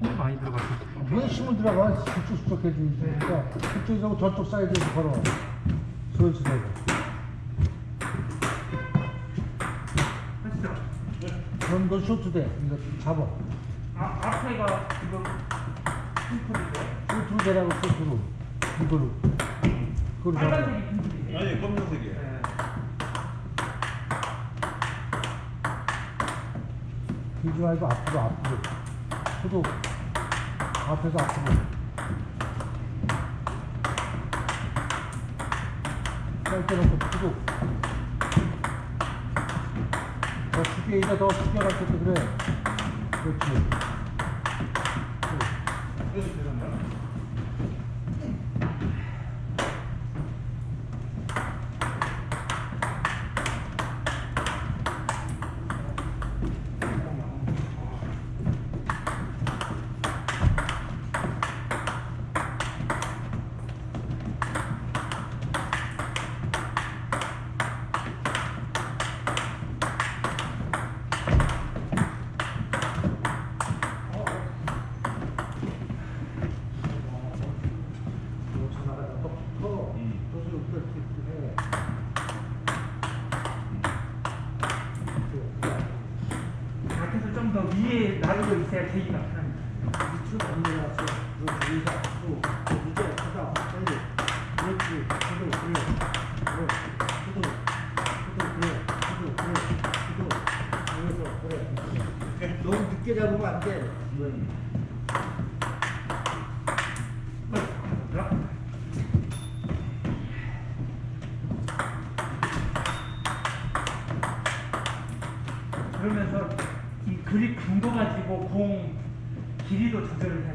힘이 많이 들어갔어. 왜 힘을 들어가? 수축 수축해지니까 그쪽하고 저쪽 사이드에서 걸어. 수월수월해. 했어. 그럼 너 쇼트 돼. 이거 잡아. 아, 앞에가 지금 핑크인데 쇼트로 되라고 쇼트로. 이거로. 그걸 잡아. 빨간색이 핑크인데. 아니 검정색이에요. 네. 뒤지 말고 앞으로 앞으로. 저도 앞에서 앞으로. 짧게 놓고 푸도. 더 숙여, 이제 더 숙여갈 때도 그래. 그렇지. 그래서 되셨나? 전화가 더 붙어. 음. 도수를 그렇게 해. 밖에서 좀 더 위에 나르고 있어야 되기가 편합니다. 밑으로 안 내려왔어. 너 위에서 앞으로. 너 이제 하다 빨리. 그렇지. 그도 그래. 그래. 그도. 그도 그래. 그도 그래. 그도. 그래서 늦게 잡으면 안 돼. 그러면서 이 그립 강도 가지고 공 길이도 조절을 돼요.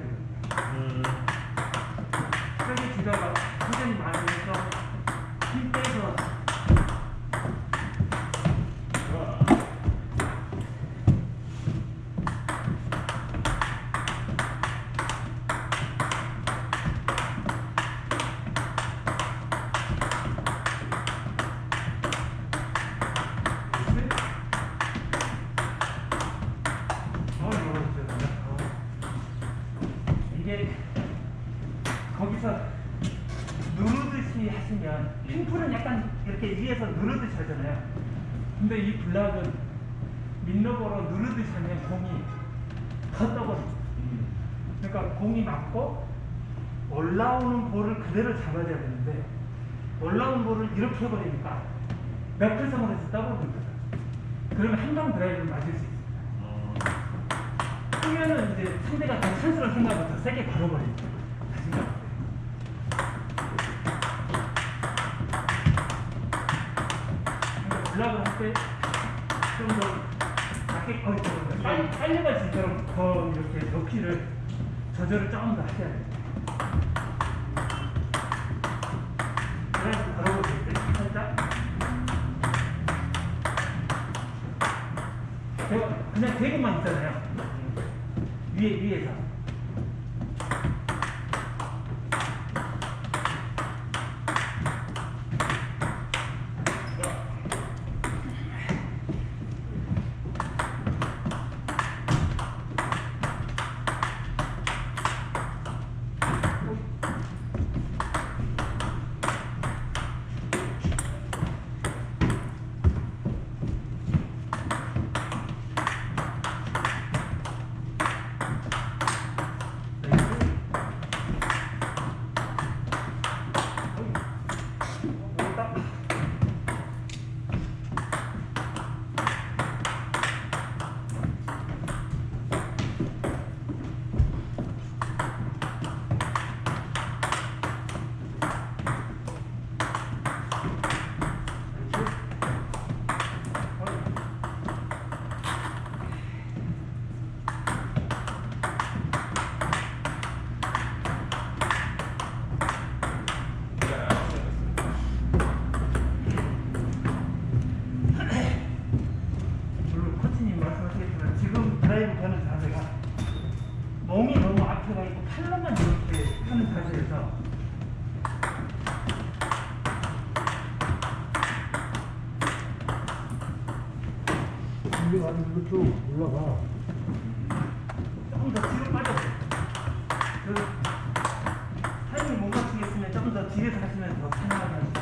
음. 세게 주다가 회전이 많으면서 힘 빼서 어, 이거 진짜 어. 이게 거기서 누르듯이 하시면 핑풀은 약간 이렇게 위에서 누르듯이 하잖아요. 근데 이 블락은 민러버로 누르듯이 하면 공이 더 떠버려요. 그러니까 공이 맞고 올라오는 볼을 그대로 잡아야 되는데 올라온 볼을 이렇게 해버리니까 맥플성으로 해서 떠버리는 거죠. 그러면 한방 드라이브를 맞을 수 있습니다. 어. 하면은 이제 상대가 더 찬스를 생각하고 더 세게 걸어버리죠. 자신감 블락을 할때 좀더 낮게 좀 빨리 빨리 갈 수 있도록 더 이렇게 높이를 조절을 조금 더 하셔야 돼요. 그냥 대고만 있잖아요. 위에 위에서. 물론 코치님 말씀하시겠지만 지금 드라이브 하는 자세가 몸이 너무 앞에 가 있고 팔로만 이렇게 하는 자세에서 이게 가지고 쭉 올라가. 조금 더 뒤로 빠져요. 그 타이밍 못 맞추겠으면 뒤에서 하시면 더 편하게 하시죠.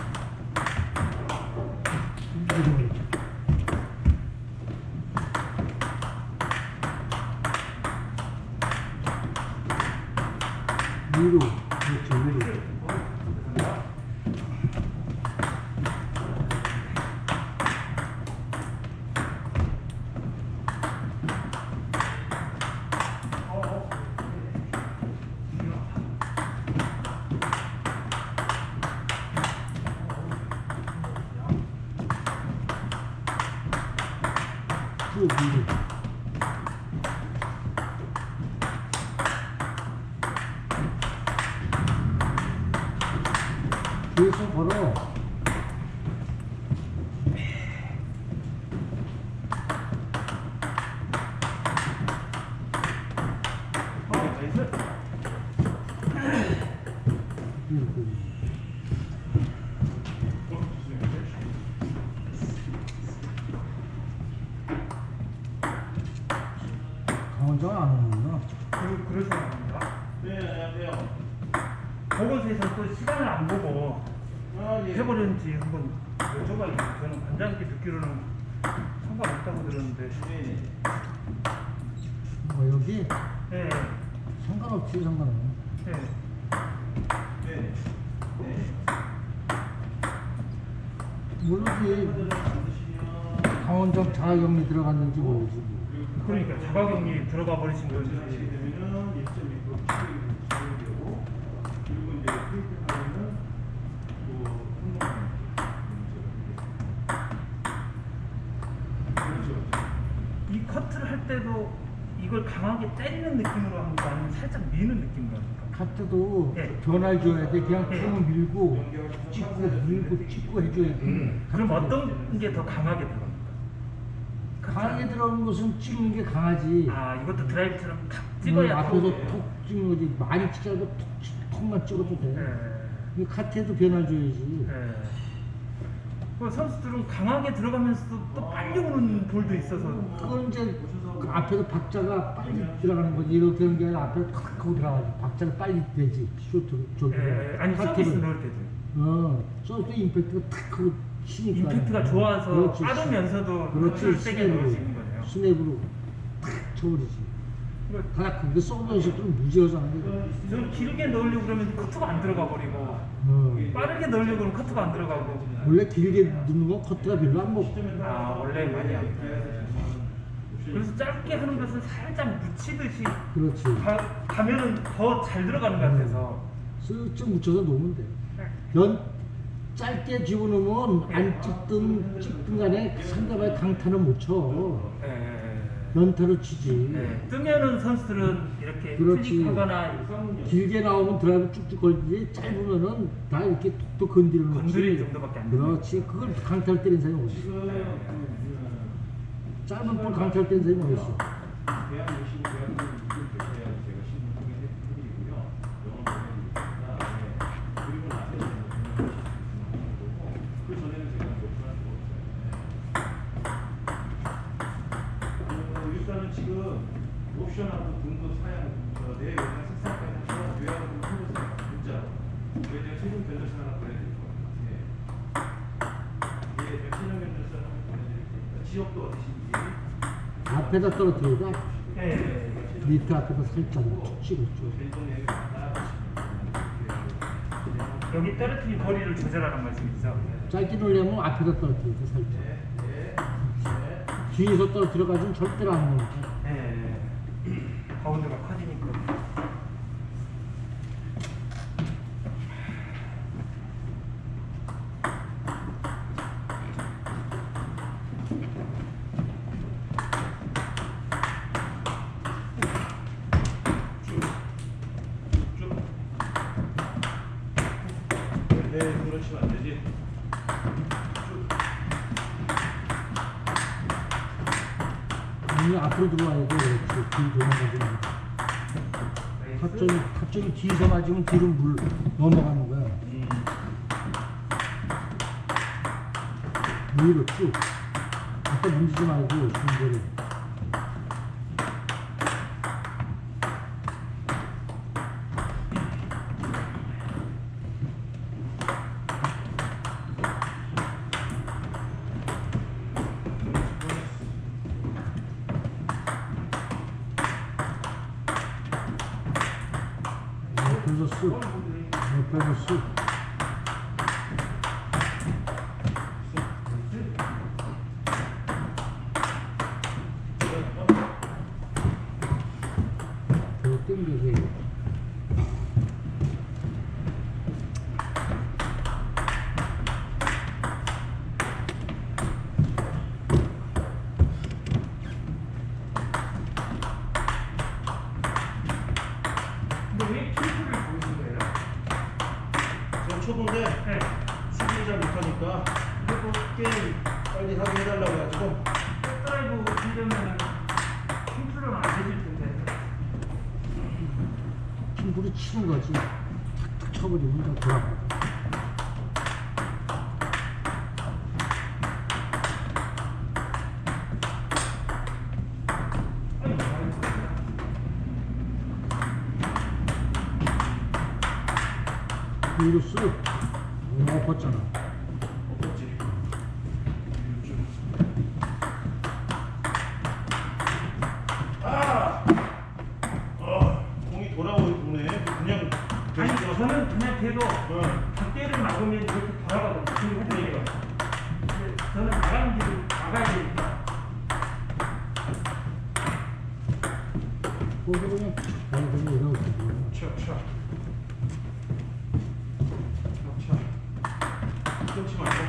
위로 그렇죠 위로 쭉 위로 뒤에서 걸어 나이스. 이렇게 강원장 안 오는구나 그, 그러시면 됩니다. 네, 안녕하세요. 보건소에서 또 시간을 안 보고 아, 예. 해버렸는지 한번 여쭤봐야겠어요. 저는 관장님께 듣기로는 상관없다고 들었는데. 네. 뭐 여기 네. 상관없지 상관없네 네. 네. 네. 모르지 안 드시면 강원장 자가격리 들어갔는지 모르지 뭐. 그러니까 자가격리 들어가 버리신 건지. 되면은 1.2% 수익이 되고 그리고 이제 투입하면은 뭐 성공하는 그렇죠. 이 커트를 할 때도 이걸 강하게 때리는 느낌으로 합니까? 아니면 살짝 미는 느낌으로 합니까? 카트도 네. 변화를 줘야 돼 그냥 네. 쭉 밀고 찍고 밀고 찍고 해줘야 돼 그럼 어떤 게 더 강하게 들어갑니까? 강하게 들어오는 것은 찍는 게 강하지 아 이것도 드라이브처럼 탁 음, 찍어야 앞에서 더- 톡 찍는 거지 많이 찍어도 톡, 톡만 찍어도 돼 네. 이 카트에도 변화 줘야지 네. 그 선수들은 강하게 들어가면서도 또 빨리 오는 볼도 있어서 그건 이제 그 앞에서 박자가 빨리 들어가는 거지. 이렇게 하는 게 아니라 앞에 탁 하고 들어가지 박자가 빨리 되지. 쇼트 저기 예, 아니 서비스 넣을 때도. 어 서비스 임팩트가 탁 하고 치니까 임팩트가 좋아서 그렇지. 빠르면서도 그렇지 스냅으로. 스냅으로 탁 쳐버리지. 이거 하나 근데 쏘는 식들은 무지하잖아 저 길게 넣으려고 그러면 커트가 안 들어가 버리고 어. 빠르게 넣으려고 그러면 커트가 안 들어가고. 원래 길게 넣는 건 커트가 별로 안 먹고. 아 원래 많이 안. 돼. 그래서 짧게 하는 것은 살짝 묻히듯이 그렇지 가, 가면은 더 잘 들어가는 것 같아서 쓱쓱 묻혀서 놓으면 돼. 연 짧게 집어넣으면 안 찍든 찍든 간에 상대방의 강타는 못 쳐. 예, 예, 연타로 치지. 예. 뜨면은 선수들은 이렇게 그렇지. 클릭하거나 길게 나오면 드라이브 쭉쭉 걸리지 짧으면은 다 이렇게 톡톡 건드리는 거지. 건드릴 정도밖에 안 돼. 그렇지. 그걸 강타를 때리는 사람이 어디 있어. 짧은 볼 그. 어, 어. 예, 견적서 하나 보내드릴 테니까 지역도 어디신지 앞에다 돼. 예, 예, 예. 밑에 앞에다 살짝 툭 찍었죠. 여기 떨어뜨린 거리를 조절하는 말씀이죠. 짧게 넣으려면 앞에다 떨어뜨려야 돼 살짝. 뒤에서 떨어뜨려가지고 절대로 안 예. 가운데가 커 그러시면 안 되지. 눈이 앞으로 들어와야 돼. 그렇지. 뒤 도망가지 말고. 타점이, 타점이 뒤에서 맞으면 뒤로 물 넘어가는 거야. 위로 쭉. 앞에 문지지 말고, Tìm? 처음으로 혼자 돌아가고 이거 쓰고 어, 걷잖아. 그렇게 바라봐도 지금 후보에게 저는 나가는 길을 나가야 되니까 보시면 방송이 이런 거죠. 차차 차차 끊지 말고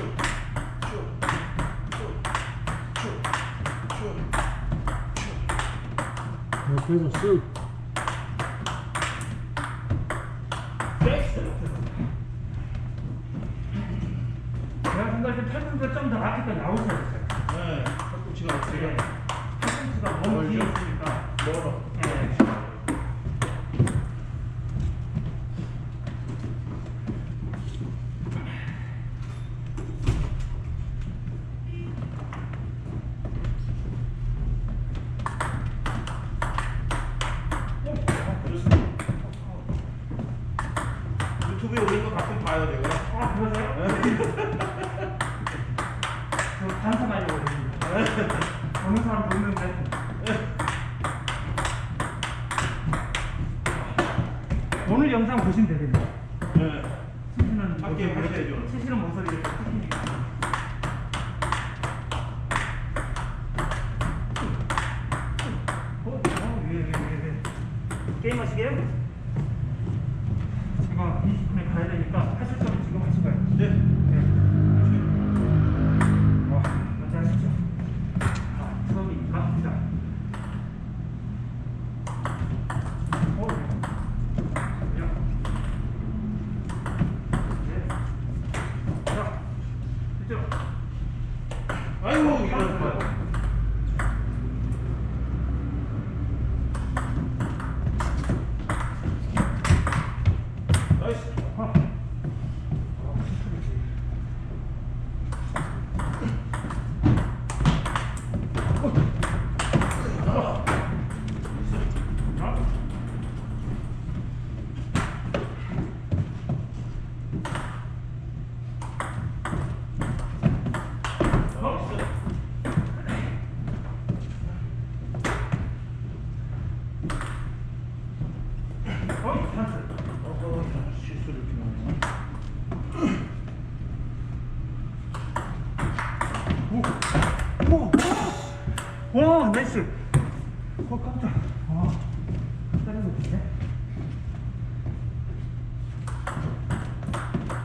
쭉쭉쭉쭉쭉쭉쭉쭉쭉 옆에서 쓱 생각할 때 팔꿈치가 좀 더 앞에까지 나오셔야 돼요. 네. 팔꿈치가 앞에. 팔꿈치가 먼 뒤에 있으니까. 멀어.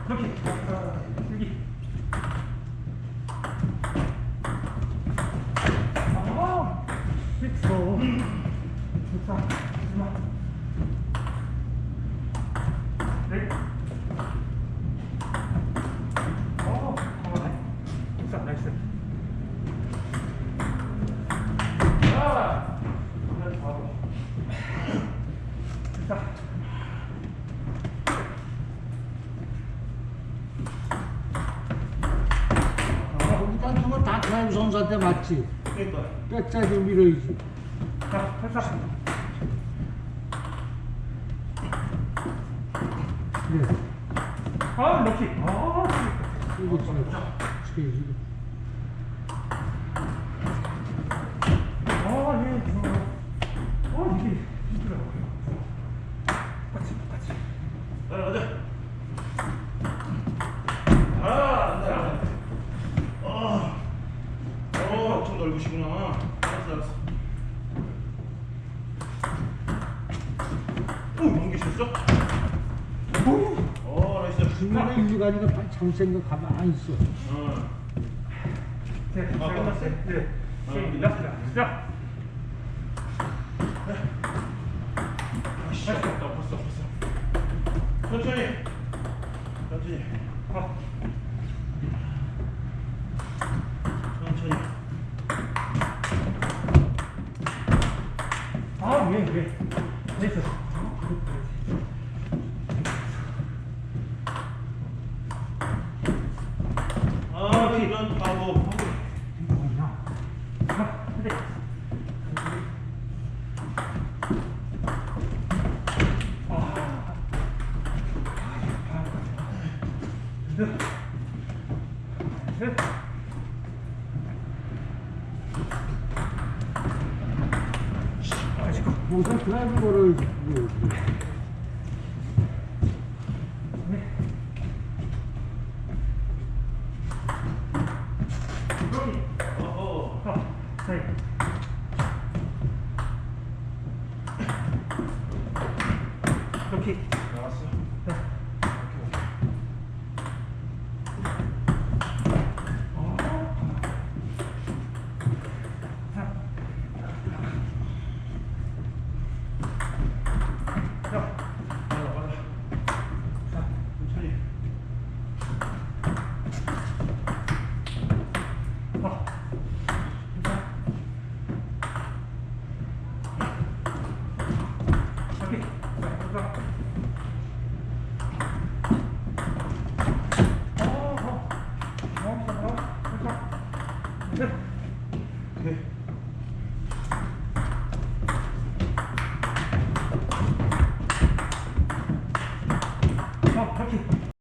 Look at 아까 선수한테 맞지? 뺄 거야. 뺐자 좀 밀어야지. 자, 펼쳐. 그래. 네. 아, 럭키. 아, 이거 지금 지켜야지. 순대로. 어, 알았어, 알았어. 오, 넘기셨어? 어, 나이스. 중간에 빨리 잠생각 가만히 있어. 어. 네, 잘 아, 끝났어요? 네. 어, 시작. 시작. 아씨, 아깝다. 벌써, 벌써. 천천히. 천천히. 어. 천천히. 아, 왜, 왜? 됐어. 아, 이런 바보. 뭐냐? 아, 근데. 아. 네. 네. 항상 드라이버를